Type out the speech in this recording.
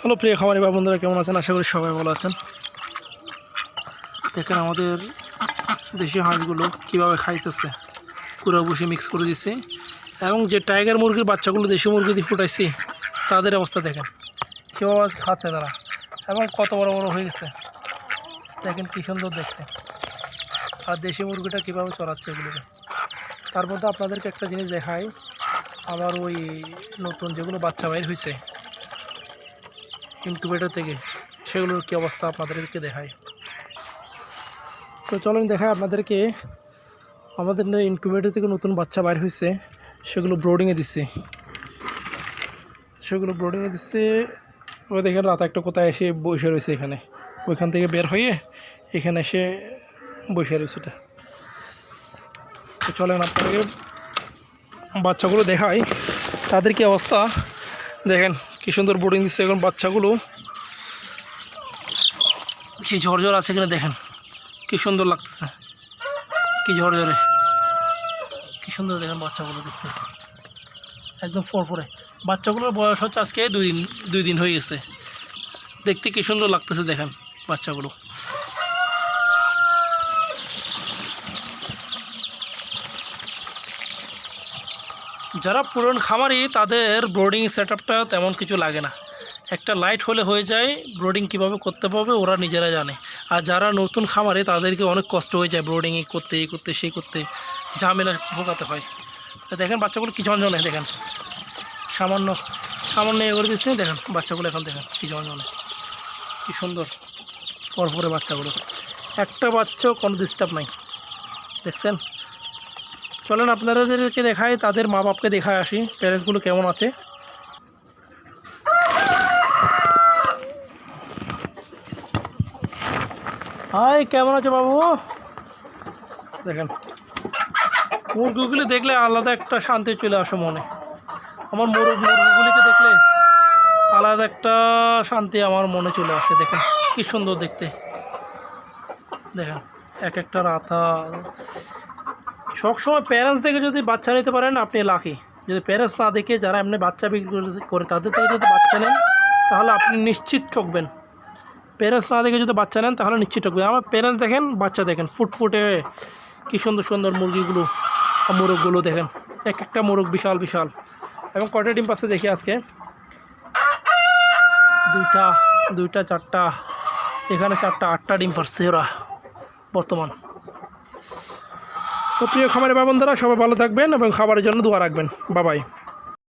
Hello, প্রিয় খামারি বা বন্ধুরা, কেমন আছেন? আশা করি সবাই ভালো আছেন। দেখেন আমাদের দেশি হাঁসগুলো কীভাবে খাইতেছে। কুড়া বসে মিক্স করে দিচ্ছে এবং যে টাইগার মুরগির বাচ্চাগুলো দেশি মুরগি দিয়ে ফুটাইছি, তাদের অবস্থা দেখেন। কীভাবে খাচ্ছে তারা। এবং কত বড় বড় হয়ে গেছে। দেখেন কী সুন্দর দেখতে। আর দেশি মুরগিটা কীভাবে চড়াচ্ছে এগুলোকে। তারপর তো আপনাদেরকে একটা জিনিস দেখাই। আমার ওই নতুন যেগুলো বাচ্চা বাইর হয়েছে ইনকিউবেটর থেকে, সেগুলোর কী অবস্থা আপনাদেরকে দেখায় তো চলেন দেখায় আপনাদেরকে, আমাদের ইনকিউবেটর থেকে নতুন বাচ্চা বাইর হয়েছে সেগুলো ব্রোডিংয়ে দিচ্ছে সেগুলো ব্রোডিংয়ে দিচ্ছে এবার দেখেন রাত একটা কোথায় এসে বসে রয়েছে এখানে। ওইখান থেকে বের হয়ে এখানে এসে বসে রয়েছে এটা। তো চলেন আপনাদেরকে বাচ্চাগুলো দেখাই, তাদের কি অবস্থা? দেখেন কি সুন্দর বোর্ডিং দিচ্ছে এখন বাচ্চাগুলো। কি ঝরঝর আছে কিনা দেখেন। কি সুন্দর লাগতেছে। কি ঝরঝরে। কি সুন্দর দেখেন বাচ্চাগুলো দেখতে। একদম ফরফরে। বাচ্চাগুলোর বয়স হচ্ছে আজকে দুই দিন দুই দিন হয়ে গেছে। দেখতে কি সুন্দর লাগতেছে দেখেন বাচ্চাগুলো। যারা পুরন খামারি, তাদের ব্রোডিং সেট তেমন কিছু লাগে না। একটা লাইট হলে হয়ে যায় ব্রোডিং কীভাবে করতে পারবে ওরা নিজেরা জানে। আর যারা নতুন খামারে, তাদেরকে অনেক কষ্ট হয়ে যায় ব্রোডিং করতে এই করতে সেই করতে। ঝামেলা ভোগাতে হয়। দেখেন বাচ্চাগুলো কি ঝনঝনে, দেখেন। সামান্য সামান্য এ করে দিচ্ছে, দেখেন বাচ্চাগুলো এখন, দেখেন কি ঝনঝনে। কি সুন্দর ফরফরে বাচ্চাগুলো। একটা বাচ্চাও কোনো ডিস্টার্ব নাই। দেখছেন? চলেন আপনাদেরকে দেখাই, তাদের মা বাপকে দেখায় আসি প্যারেন্টসগুলো কেমন আছে। হাই, কেমন আছে বাবু? দেখেন, মুরগিগুলি দেখলে আলাদা একটা শান্তি চলে আসে মনে। আমার মুরগ, মুরগিগুলিকে দেখলে আলাদা একটা শান্তি আমার মনে চলে আসে, দেখেন, কি সুন্দর দেখতে। দেখেন, এক একটা রাতা সবসময় প্যারেন্টস দেখে যদি বাচ্চা নিতে পারেন, আপনি লাকি যদি প্যারেন্টস না দেখে যারা এমনি বাচ্চা বিক্রি করে- তাদের থেকে যদি বাচ্চা নেন, তাহলে আপনি নিশ্চিত ঠকবেন। প্যারেন্টস না দেখে যদি বাচ্চা নেন, তাহলে নিশ্চিত ঠকবেন। আমার প্যারেন্টস দেখেন, বাচ্চা দেখেন। ফুটফুটে কী সুন্দর সুন্দর মুরগিগুলো মোরগগুলো দেখেন। এক একটা মোরগ বিশাল বিশাল। এবং কটা ডিম পাচ্ছে দেখি আজকে? দুইটা দুইটা, চারটা। এখানে চারটা, আটটা ডিম পাচ্ছে ওরা, বর্তমান। প্রিয় খামারে বাবন্ধরা সবাই ভালো থাকবেন এবং খাবারের জন্য দোয়া রাখবেন। বাবাই